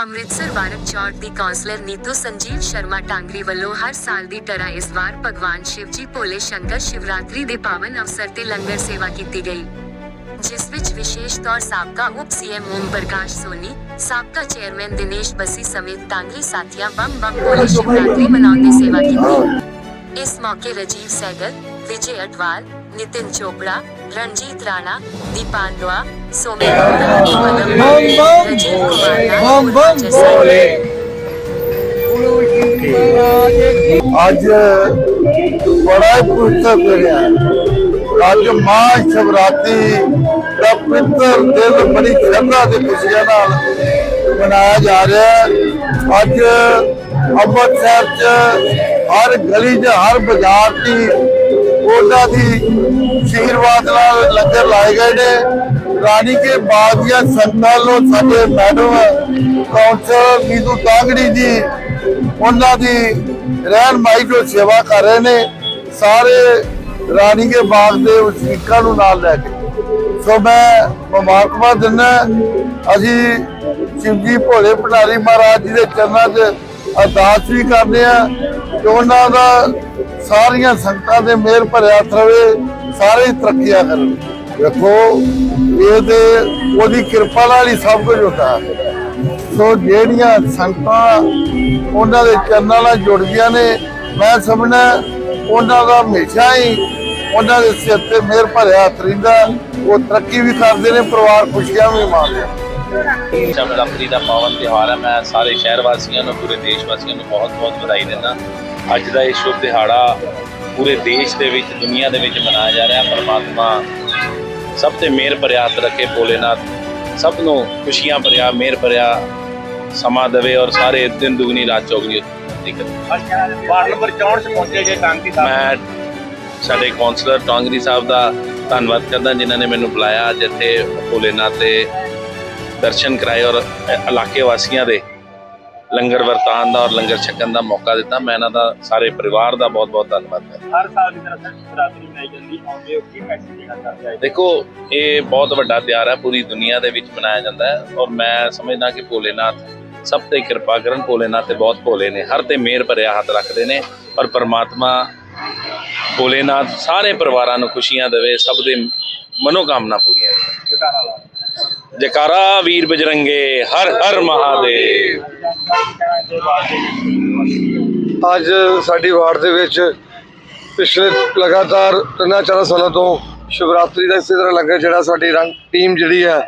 ਅੰਮ੍ਰਿਤਸਰ ਬਾਰਕ ਚੌੜ ਦੀ ਕਾਉਂਸਲਰ ਨੀਤੂ ਸੰਜੀਵ ਸ਼ਰਮਾ ਟਾਂਗਰੀ ਵੱਲੋਂ ਹਰ ਸਾਲ ਦੀ ਤਰ੍ਹਾਂ ਇਸ ਵਾਰ ਭਗਵਾਨ ਸ਼ਿਵਜੀ ਭੋਲੇ ਸ਼ੰਕਰ ਸ਼ਿਵਰਾਤਰੀ ਦੇ ਪਾਵਨ ਅਵਸਰ ਤੇ ਲੰਗਰ ਸੇਵਾ ਕੀਤੀ ਗਈ, ਜਿਸ ਵਿੱਚ ਵਿਸ਼ੇਸ਼ ਤੌਰ ਸਾਬਕਾ ਉਪ ਸੀਐਮ ਓਮ ਪ੍ਰਕਾਸ਼ ਸੋਨੀ, ਸਾਬਕਾ ਚੇਅਰਮੈਨ ਦਿਨੇਸ਼ ਬਸੀ ਸਮੇਤ ਟਾਂਗਰੀ ਸਾਥੀਆਂ ਬੰਮ ਬੰਮ ਭੋਲੇ ਸ਼ਿਵਰਾਤਰੀ ਮਨਾਉਣ ਸੇਵਾ ਕੀਤੀ। ਇਸ ਮੌਕੇ ਰਜੀਵ ਸੈਗਲ, ਵਿਜੇ ਅਟਵਾਲ, ਨਿਤਿਨ ਚੋਪੜਾ, ਰਣਜੀਤ ਰਾਣਾ ਦੀਪਾਂਦਵਾ ਸੋਮੇ ਬੰਮ ਬੰਮ ਭੋਲੇ ਅੱਜ ਬੜਾ ਹੀ ਪਵਿੱਤਰ ਅੱਜ ਮਾਂ ਸ਼ਿਵਰਾਤਰੀ ਦਾ ਪਵਿੱਤਰ ਦਿਨ ਬੜੀ ਸ਼ਰਧਾ ਤੇ ਖੁਸ਼ੀਆਂ ਨਾਲ ਮਨਾਇਆ ਜਾ ਰਿਹਾ ਹੈ। ਅੱਜ ਅੰਮ੍ਰਿਤਸਰ ਚ ਹਰ ਗਲੀ 'ਚ, ਹਰ ਬਾਜ਼ਾਰ 'ਚ ਉਹਨਾਂ ਦੀ ਆਸ਼ੀਰਵਾਦ ਨਾਲ ਲੰਗਰ ਲਾਏ ਗਏ ਨੇ। ਰਾਣੀ ਕੇ ਬਾਗ ਦੀਆਂ ਸੰਤਾਂ ਨੂੰ ਸਾਡੇ ਮੈਡਮ ਕਾਉਂਸਲਰ ਨੀਤੂ ਤਾਂਗੜੀ ਜੀ, ਉਹਨਾਂ ਦੀ ਰਹਿਨਮਾਈ ਤੋਂ ਸੇਵਾ ਕਰ ਰਹੇ ਨੇ, ਸਾਰੇ ਰਾਣੀ ਕੇ ਬਾਗ ਦੇ ਵਸਨੀਕਾਂ ਨੂੰ ਨਾਲ ਲੈ ਕੇ। ਸੋ ਮੈਂ ਮੁਬਾਰਕਬਾਦ ਦਿੰਦਾ ਅਸੀਂ ਸ਼ਿਵਜੀ ਭੋਲੇ ਭੰਡਾਰੀ ਮਹਾਰਾਜ ਜੀ ਦੇ ਚਰਨਾਂ 'ਚ ਅਰਦਾਸ ਵੀ ਕਰਦੇ ਆ ਕਿ ਉਹਨਾਂ ਦਾ ਸਾਰੀਆਂ ਸੰਗਤਾਂ ਦੇ ਮਿਹਰ ਭਰਿਆ ਹੱਥ ਰਵੇ। ਸਾਰੇ ਹੀ ਤਰੱਕੀਆਂ ਕਰਨ ਦੇਖੋ, ਇਹਦੇ, ਉਹਦੀ ਕਿਰਪਾ ਨਾਲ ਹੀ ਸਭ ਕੁਝ ਹੁੰਦਾ ਹੈ। ਸੋ ਜਿਹੜੀਆਂ ਸੰਗਤਾਂ ਉਹਨਾਂ ਦੇ ਚਰਨਾਂ ਨਾਲ ਜੁੜ ਨੇ, ਮੈਂ ਸਮਝਣਾ ਉਹਨਾਂ ਦਾ ਹਮੇਸ਼ਾ ਹੀ ਉਹਨਾਂ ਦੇ ਸਿਰ ਤੇ ਮਿਹਰ ਭਰਿਆ ਹੱਥ ਰਹਿੰਦਾ ਉਹ ਤਰੱਕੀ ਵੀ ਕਰਦੇ ਨੇ, ਪਰਿਵਾਰ ਖੁਸ਼ੀਆਂ ਵੀ ਮਾਣਦੇ ਨੇ। ਦਾ ਪਾਵਨ ਤਿਉਹਾਰ ਹੈ। ਮੈਂ ਸਾਰੇ ਸ਼ਹਿਰ ਵਾਸੀਆਂ ਨੂੰ, ਪੂਰੇ ਦੇਸ਼ ਵਾਸੀਆਂ ਨੂੰ ਬਹੁਤ-ਬਹੁਤ ਵਧਾਈ ਦਿੰਦਾ। ਅੱਜ ਦਾ ਇਹ ਸ਼ੁਭ ਦਿਹਾੜਾ ਪੂਰੇ ਦੇਸ਼ ਦੇ ਵਿੱਚ ਦੁਨੀਆ ਦੇ ਵਿੱਚ ਮਨਾਇਆ ਜਾ ਰਿਹਾ ਪਰਮਾਤਮਾ। ਸਭ ਤੇ ਮਿਹਰ ਭਰਿਆ ਰੱਖੇ ਭੋਲੇਨਾਥ। ਸਭ ਨੂੰ ਖੁਸ਼ੀਆਂ ਭਰਿਆ ਮਿਹਰ ਭਰਿਆ ਸਮਾਂ ਦੇਵੇ ਔਰ ਸਾਰੇ ਦਿਨ ਦੁਗਣੀ ਰਾਤ ਚੌਗਣੀ ਵਾਰਡ ਨੰਬਰ 64 ਚ ਪਹੁੰਚੇ ਜੇ ਟਾਂਕੀ ਸਾਹਿਬ। ਮੈਂ ਸਾਡੇ ਕਾਉਂਸਲਰ ਟਾਂਗਰੀ ਸਾਹਿਬ ਦਾ ਧੰਨਵਾਦ ਕਰਦਾ ਜਿਨ੍ਹਾਂ ਨੇ ਮੈਨੂੰ ਬੁਲਾਇਆ ਅੱਜ ਇੱਥੇ ਭੋਲੇਨਾਥ ਦੇ ਦਰਸ਼ਨ ਕਰਾਏ ਔਰ ਇਲਾਕੇ ਵਾਸੀਆਂ ਦੇ ਲੰਗਰ ਵਰਤਾਨ ਦਾ ਔਰ ਲੰਗਰ ਛਕਣ ਦਾ ਮੌਕਾ ਦਿੱਤਾ। ਮੈਂ ਇਹਨਾਂ ਦਾ ਸਾਰੇ ਪਰਿਵਾਰ ਦਾ ਬਹੁਤ-ਬਹੁਤ ਧੰਨਵਾਦ ਕਰਦਾ। ਹਰ ਸਾਲ ਦੀ ਤਰ੍ਹਾਂ ਸ਼ਿਵਰਾਤਰੀ ਮਨਾਈ ਜਾਂਦੀ ਆਉਂਦੇ ਹੋ ਕੀ ਮੈਸੇਜ ਦੇਣਾ ਚਾਹੁੰਦੇ ਆ? ਦੇਖੋ ਇਹ ਬਹੁਤ ਵੱਡਾ ਤਿਉਹਾਰ ਹੈ ਪੂਰੀ ਦੁਨੀਆ ਦੇ ਵਿੱਚ ਮਨਾਇਆ ਜਾਂਦਾ ਹੈ ਔਰ ਮੈਂ ਸਮਝਦਾ ਕਿ ਭੋਲੇਨਾਥ ਸਭ ਤੇ ਕਿਰਪਾ ਕਰਨ ਭੋਲੇਨਾਥ ਤੇ ਬਹੁਤ ਭੋਲੇ ਨੇ ਹਰ ਤੇ ਮਿਹਰ ਭਰਿਆ ਹੱਥ ਰੱਖਦੇ ਨੇ ਔਰ ਪਰਮਾਤਮਾ ਭੋਲੇਨਾਥ ਸਾਰੇ ਪਰਿਵਾਰਾਂ ਨੂੰ ਖੁਸ਼ੀਆਂ ਦੇਵੇ ਸਭ ਦੇ ਮਨੋਕਾਮਨਾ ਪੂਰੀਆਂ ਕਰੇ ਜਕਾਰਾ ਵੀਰ ਬਜਰੰਗੇ, ਹਰ ਹਰ ਮਹਾਦੇਵ। ਅੱਜ ਸਾਡੀ ਵਾਰਡ ਦੇ ਵਿੱਚ ਪਿਛਲੇ ਲਗਾਤਾਰ ਤਿੰਨਾਂ ਚਾਰਾਂ ਸਾਲਾਂ ਤੋਂ ਸ਼ਿਵਰਾਤਰੀ ਦਾ ਇਸੇ ਤਰ੍ਹਾਂ ਲੰਗਰ ਜਿਹੜਾ ਸਾਡੀ ਰੰਗ ਟੀਮ ਜਿਹੜੀ ਹੈ,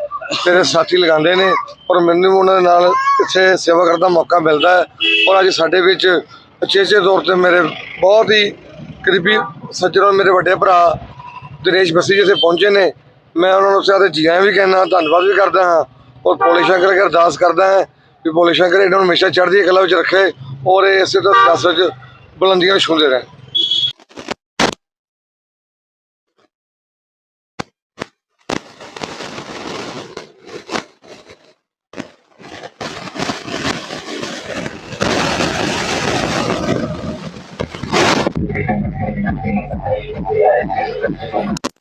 ਮੇਰੇ ਸਾਥੀ ਲਗਾਉਂਦੇ ਨੇ ਔਰ ਮੈਨੂੰ ਉਹਨਾਂ ਦੇ ਨਾਲ ਇੱਥੇ ਸੇਵਾ ਕਰਨ ਦਾ ਮੌਕਾ ਮਿਲਦਾ ਹੈ ਔਰ ਅੱਜ ਸਾਡੇ ਵਿੱਚ ਅਚੇਚੇ ਤੌਰ ਤੇ ਮੇਰੇ ਬਹੁਤ ਹੀ ਕਰੀਬੀ ਸੱਜਣੋਂ, ਮੇਰੇ ਵੱਡੇ ਭਰਾ ਦਿਨੇਸ਼ ਬਸੀ ਜੀ ਇੱਥੇ ਪਹੁੰਚੇ ਨੇ ਮੈਂ ਉਹਨਾਂ ਨੂੰ ਸਾਰੇ ਜੀਆਂ ਵੀ ਕਹਿਣਾ ਧੰਨਵਾਦ ਵੀ ਕਰਦਾ ਹਾਂ। ਔਰ ਭੋਲੇ ਸ਼ੰਕਰ ਅੱਗੇ ਅਰਦਾਸ ਕਰਦਾ ਹਾਂ ਕਿ ਭੋਲੇ ਸ਼ੰਕਰ ਇਹਨਾਂ ਨੂੰ ਹਮੇਸ਼ਾ ਚੜ੍ਹਦੀ ਕਲਾ ਵਿੱਚ ਰੱਖੇ ਔਰ ਇਹ ਇਸੇ ਤਰ੍ਹਾਂ ਸਿਆਸਤ 'ਚ ਬੁਲੰਦੀਆਂ ਛੂੰਹਦੇ ਰਹਿਣ। ਆਪ ਦਾ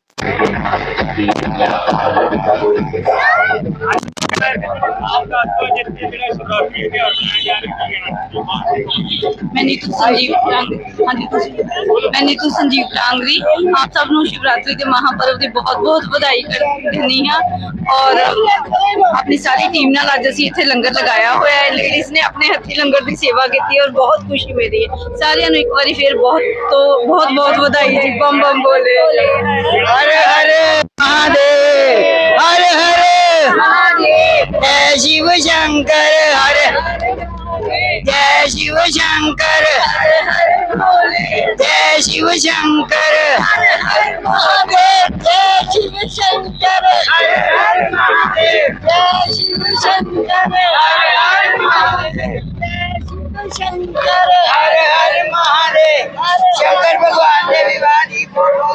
I've got budget, you know, so I'll be there. ਮੈਂ ਨੀਤੂ ਸੰਜੀਵ ਹਾਂਜੀ ਤੁਸੀਂ ਮੈਂ ਨੀਤੂ ਸੰਜੀਵ ਟਾਂਗਰੀ ਆਪ ਸਭ ਨੂੰ ਸ਼ਿਵਰਾਤਰੀ ਦੇ ਮਹਾਪਰਵ ਦੀ ਬਹੁਤ ਬਹੁਤ ਵਧਾਈ ਦਿੰਦੀ ਹਾਂ। ਔਰ ਆਪਣੀ ਸਾਰੀ ਟੀਮ ਨਾਲ ਅੱਜ ਅਸੀਂ ਇੱਥੇ ਲੰਗਰ ਲਗਾਇਆ ਹੋਇਆ ਹੈ। ਲੇਡੀਜ਼ ਨੇ ਆਪਣੇ ਹੱਥੀ ਲੰਗਰ ਦੀ ਸੇਵਾ ਕੀਤੀ ਔਰ ਬਹੁਤ ਖੁਸ਼ੀ ਮੇਰੀ ਹੈ। ਸਾਰਿਆਂ ਨੂੰ ਇੱਕ ਵਾਰੀ ਫੇਰ ਬਹੁਤ ਤੋਂ ਬਹੁਤ ਬਹੁਤ ਵਧਾਈ ਜੀ। ਬੰਮ ਬੰਮ ਬੋਲੇ। ਹਰ ਹਰ ਮਹਾਦੇਵ। ਹਰ ਹਰ ਮਹਾਦੇਵ। ਜੈ ਸ਼ਿਵ ਸ਼ੰਕਰ। ਹਰ जय शिव शंकर। जय शिव शंकर। जय शिव शंकर। हरे हरे महादेव। जय शिव शंकर। हरे हरे महादेव। जय शिव शंकर। हरे हरे महादेव। शंकर भगवान ने विवादी फ़ोटो